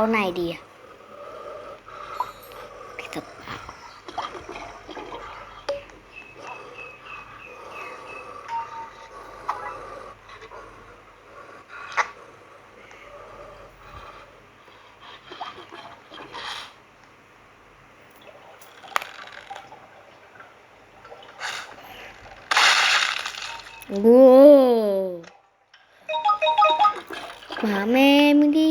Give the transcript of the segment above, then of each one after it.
เอาไหนดีบเปล่าโอ้หมาแม่มึงดี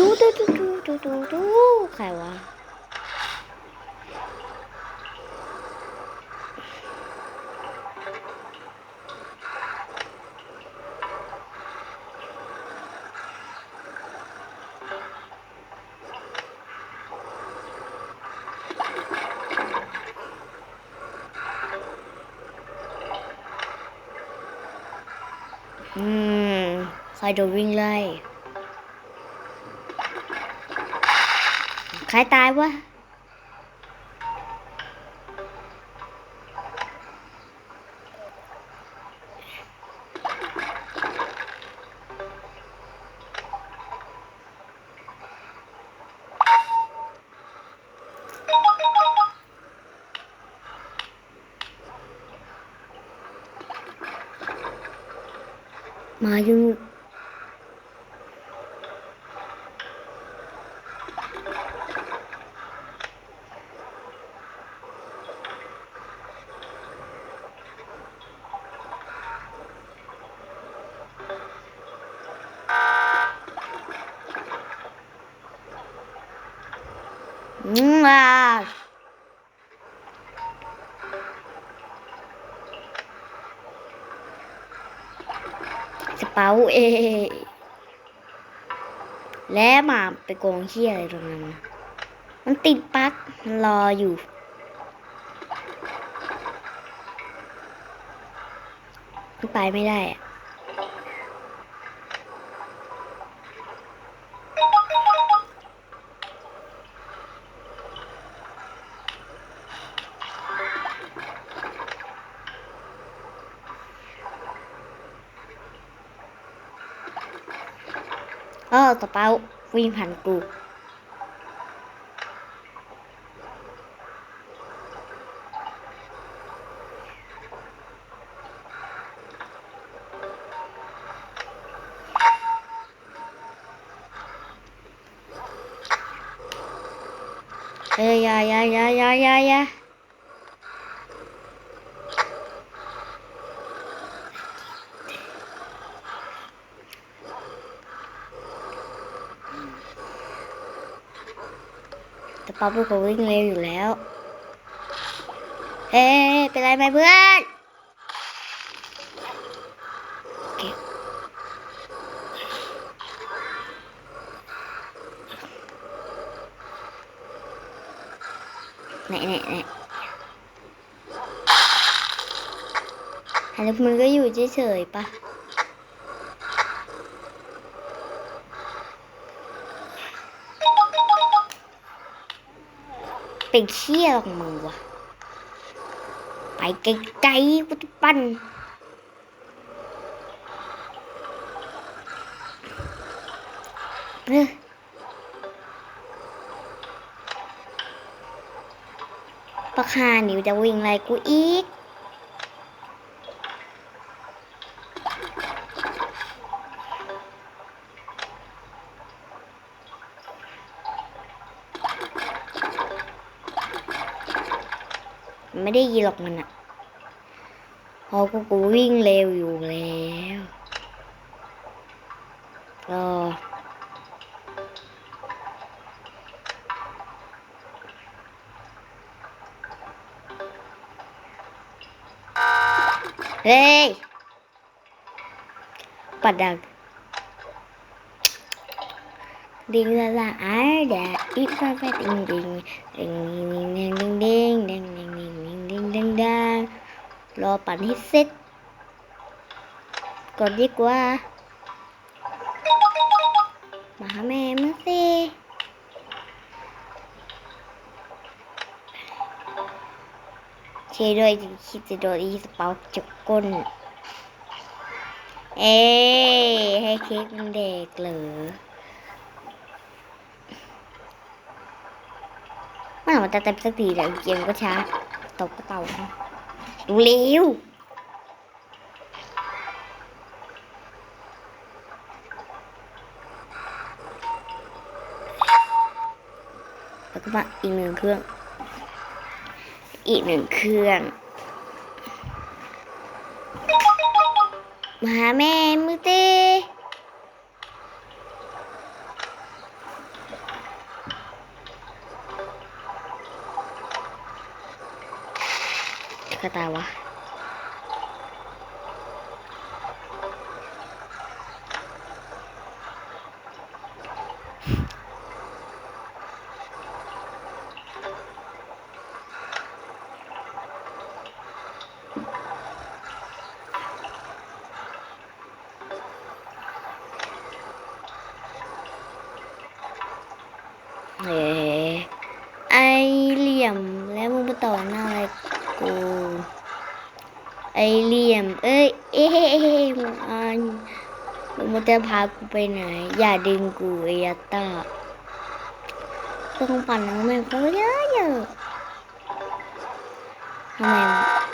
ดูดูดูดูดูดูดูใครวะอืมใครโดนวิ่งไล่ Khải tai quá. Mà dùng สเปาเอ แล้วมาไปโกงเชี่ยอะไรตรงนั้นนะมันติดปั๊กมันรออยู่ มันไปไม่ได้อะ Ờ, có tập báo phim hành cuộc Yeah, yeah, yeah, yeah, yeah, yeah. แต่ป๊อปเป็นคนวิ่งเร็วอยู่แล้วเฮ้ยเป็นไรไหมเพื่อนโอเคไหนไหนไหนแล้วมันก็อยู่เฉยๆปะ เป็นเชี่ยของมึงวะไปไกลๆกูจะปั้นเฮ้ปะคานิวจะวิ่งไล่กูอีก ไม่ได้ยินหรอกมันอะพราะกูกูวิ่งเร็วอยู่แล้วก็เฮ้ย ปัดดังดิงละละอาเดะอีฟ้าฟ้าดิงดิงดิงดิงดิงดิง รอปั่นให้เสร็จก่อนดีกว่า มาหาแม่มาสิเชด้วยคิดจะโดนอีสเปาจุกก้น เอ้ให้เค้กมันเด็กเหรอไม่เอาแต่เต็มสักทีแต่เกมก็ช้าตกกระเต่าเนาะ เร็วแล้วก็มาอีกหนึ่งเครื่อง อีกหนึ่งเครื่องมาแม่มือเต้ กตายวะเฮ้ไอเหลี่ยมแล้วมึงมาต่อหน้าอะไรกู ไอเหลี่ยม เอ้ย เอ้ยมันมึงมาจะพากูไปไหน อย่าดึงกูไอ้ยัตตาต้องปั่นแล้วแม่งเขาเยอะเยอะทำไม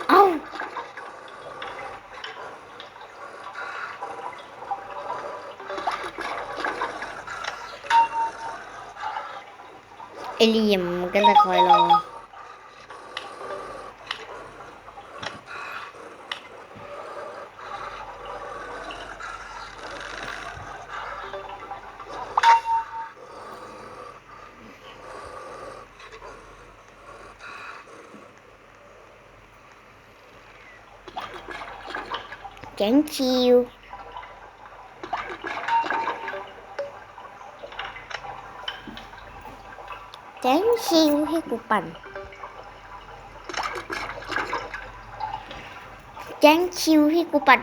เอ้าไอเหลี่ยมมันก็จะคอยรอ แก๊งชิวแก๊งชิวให้กูปั่นแก๊งชิวให้กูปั่น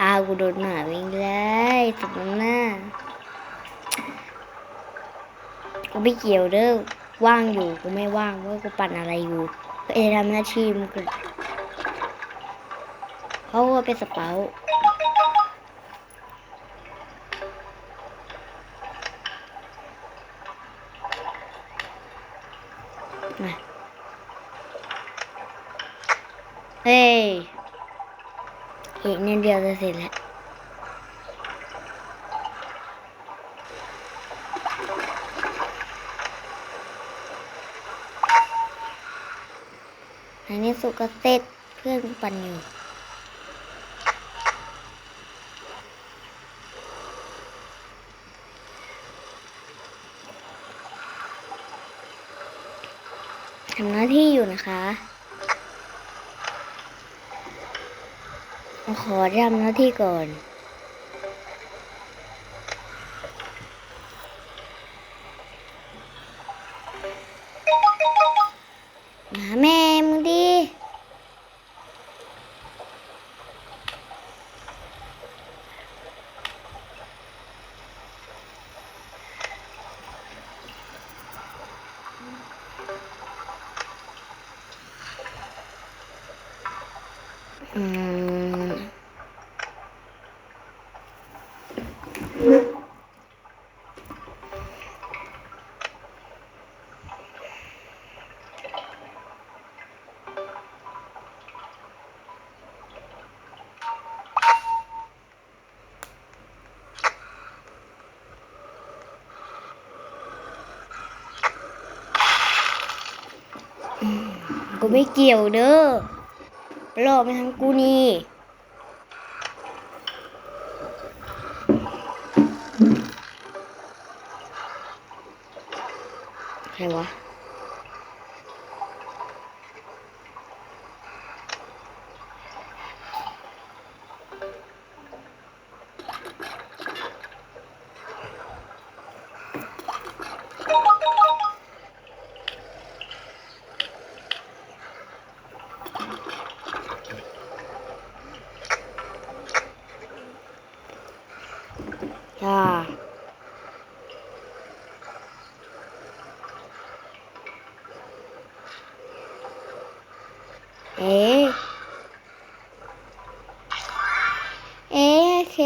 อามือมารอเลยหน้าประตูโดนหมาวิ่งไล่อากูโดนหมาวิ่งไล่สุดหน้ากูไม่เกี่ยวเด้อว่างอยู่กูไม่ว่างว่ากูปั่นอะไรอยู่ก็เอทำหน้าที่มันก็เพราะว่าเป็นสเปามาเฮ้ อีกนิดเดียวจะเสร็จแล้วอันนี้สุกเซตเพื่อนปั่นอยู่ทำหน้าที่อยู่นะคะ ขอทำหน้าที่ก่อน มาแม่มึงดิ อืม กู ไม่เกี่ยวเด้อรอไปทางกูนี่ใครวะ อ เอ๊ะ เ